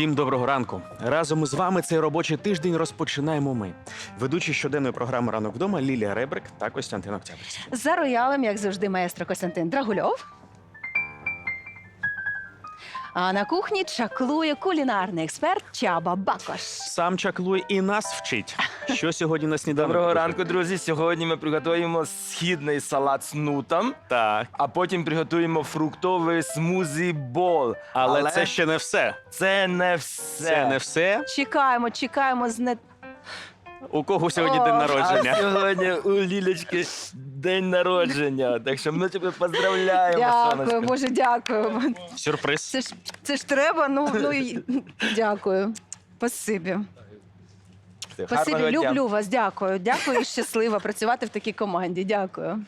Всім доброго ранку. Разом із вами цей робочий тиждень розпочинаємо ми. Ведучі щоденної програми Ранок вдома Лілія Ребрик та Костянтин Октябрьський. За роялем, як завжди, маестро Костянтин Драгульов. А на кухні чаклує кулінарний експерт Чаба Бакош. Сам чаклує і нас вчить. Що сьогодні на сніданок? Доброго ранку, друзі. Сьогодні ми приготуємо східний салат з нутом, Так, а потім приготуємо фруктовий смузі бол. але, це ще не все. це не все. Це не все. Чекаємо, чекаємо з не... У кого сьогодні О, день А народження? сьогодні у Лілечки день народження. Так що ми тебе поздравляємо, Дякую, сонечко. Боже, дякую. Сюрприз. Це ж, це ж треба, ну, ну і дякую. Спасибі. Спасибі, Гарного дня. люблю вас, дякую. Дякую і щаслива працювати в такій команді. Дякую.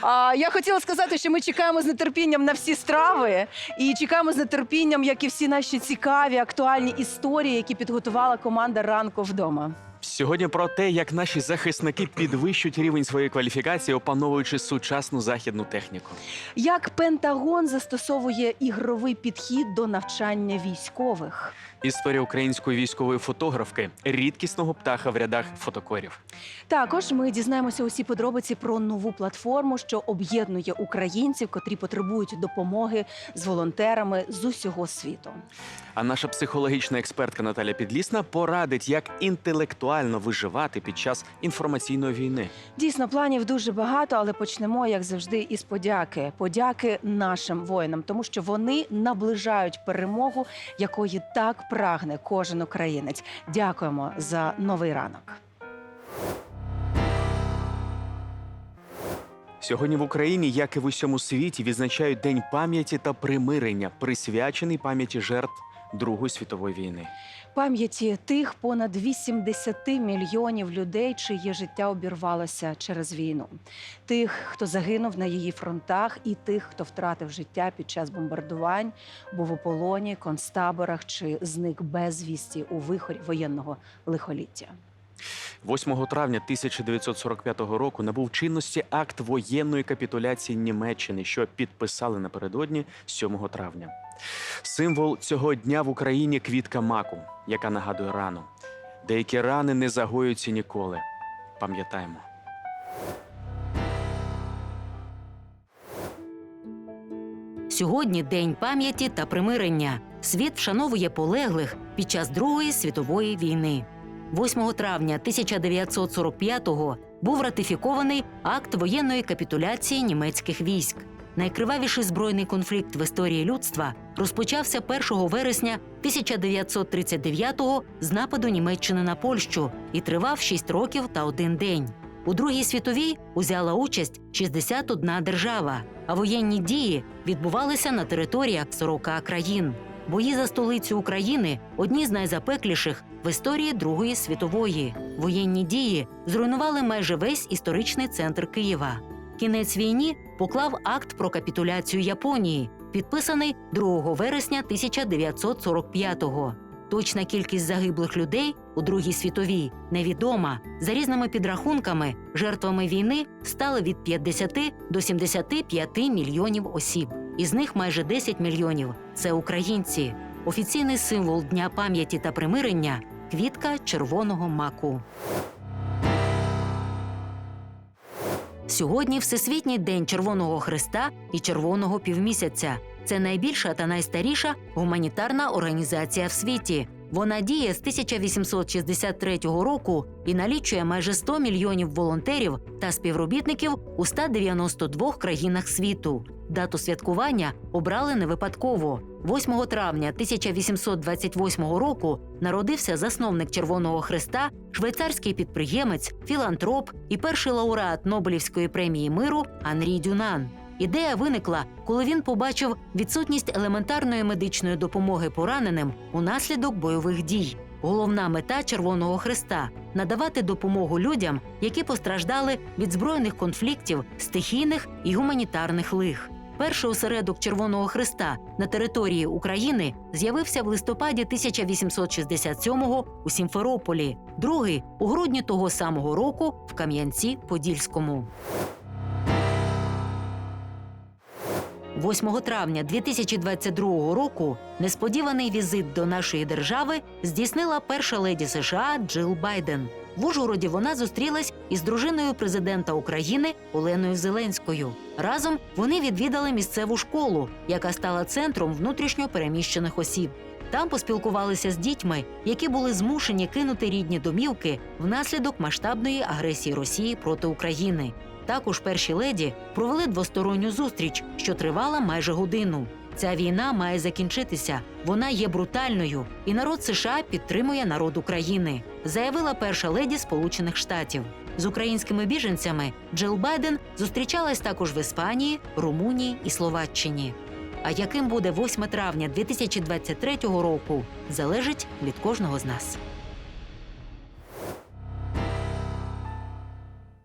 А, я хотіла сказати, що ми чекаємо з нетерпінням на всі страви і чекаємо з нетерпінням, як і всі наші цікаві, актуальні історії, які підготувала команда ранку вдома. Сьогодні про те, як наші захисники підвищують рівень своєї кваліфікації, опановуючи сучасну західну техніку. Як Пентагон застосовує ігровий підхід до навчання військових. Історія української військової фотографки, рідкісного птаха в рядах фотокорів. Також ми дізнаємося усі подробиці про нову платформу, що об'єднує українців, котрі потребують допомоги з волонтерами з усього світу. А наша психологічна експертка Наталя Підлісна порадить, як інтелектуально виживати під час інформаційної війни. Дійсно, планів дуже багато, але почнемо, як завжди, із подяки. Подяки нашим воїнам, тому що вони наближають перемогу, якої так прагне кожен українець. Дякуємо за новий ранок. Сьогодні в Україні, як і в усьому світі, відзначають День пам'яті та примирення, присвячений пам'яті жертв Другої світової війни. Пам'яті тих понад 80 мільйонів людей, чиє життя обірвалося через війну, тих, хто загинув на її фронтах, і тих, хто втратив життя під час бомбардувань, був у полоні, концтаборах чи зник безвісті у вихорі воєнного лихоліття. 8 травня 1945 року набув чинності акт воєнної капітуляції Німеччини, що підписали напередодні 7 травня. Символ цього дня в Україні квітка маку, яка нагадує рану. Деякі рани не загоюються ніколи. Пам'ятаємо. Сьогодні День пам'яті та примирення. Світ вшановує полеглих під час Другої світової війни. 8 травня 1945-го був ратифікований акт воєнної капітуляції німецьких військ. Найкривавіший збройний конфлікт в історії людства розпочався 1 вересня 1939-го з нападу Німеччини на Польщу і тривав 6 років та один день. У Другій світовій узяла участь 61 держава, а воєнні дії відбувалися на територіях 40 країн. Бої за столицю України одні з найзапекліших в історії Другої світової. Воєнні дії зруйнували майже весь історичний центр Києва. Кінець війні поклав акт про капітуляцію Японії, підписаний 2 вересня 1945-го. Точна кількість загиблих людей у Другій світовій невідома. За різними підрахунками, жертвами війни стали від 50 до 75 мільйонів осіб. Із них майже 10 мільйонів це українці. Офіційний символ Дня пам'яті та примирення квітка червоного маку. Сьогодні Всесвітній день Червоного Христа і Червоного півмісяця. Це найбільша та найстаріша гуманітарна організація в світі. Вона діє з 1863 року і налічує майже 100 мільйонів волонтерів та співробітників у 192 країнах світу. Дату святкування обрали не випадково. 8 травня 1828 року народився засновник Червоного Христа, швейцарський підприємець, філантроп і перший лауреат Нобелівської премії миру Анрі Дюнан. Ідея виникла, коли він побачив відсутність елементарної медичної допомоги пораненим унаслідок бойових дій. Головна мета Червоного Христа надавати допомогу людям, які постраждали від збройних конфліктів, стихійних і гуманітарних лих. Перший осередок Червоного Христа на території України з'явився в листопаді 1867-го у Сімферополі, другий у грудні того самого року в Кам'янці-Подільському. 8 травня 2022 року несподіваний візит до нашої держави здійснила перша леді США Джил Байден. В Ужгороді вона зустрілась із дружиною президента України Оленою Зеленською. Разом вони відвідали місцеву школу, яка стала центром внутрішньо переміщених осіб. Там поспілкувалися з дітьми, які були змушені кинути рідні домівки внаслідок масштабної агресії Росії проти України. Також перші леді провели двосторонню зустріч, що тривала майже годину. Ця війна має закінчитися. Вона є брутальною, і народ США підтримує народ України, заявила перша леді Сполучених Штатів. З українськими біженцями Джил Байден зустрічалась також в Іспанії, Румунії і Словаччині. А яким буде 8 травня 2023 року, залежить від кожного з нас.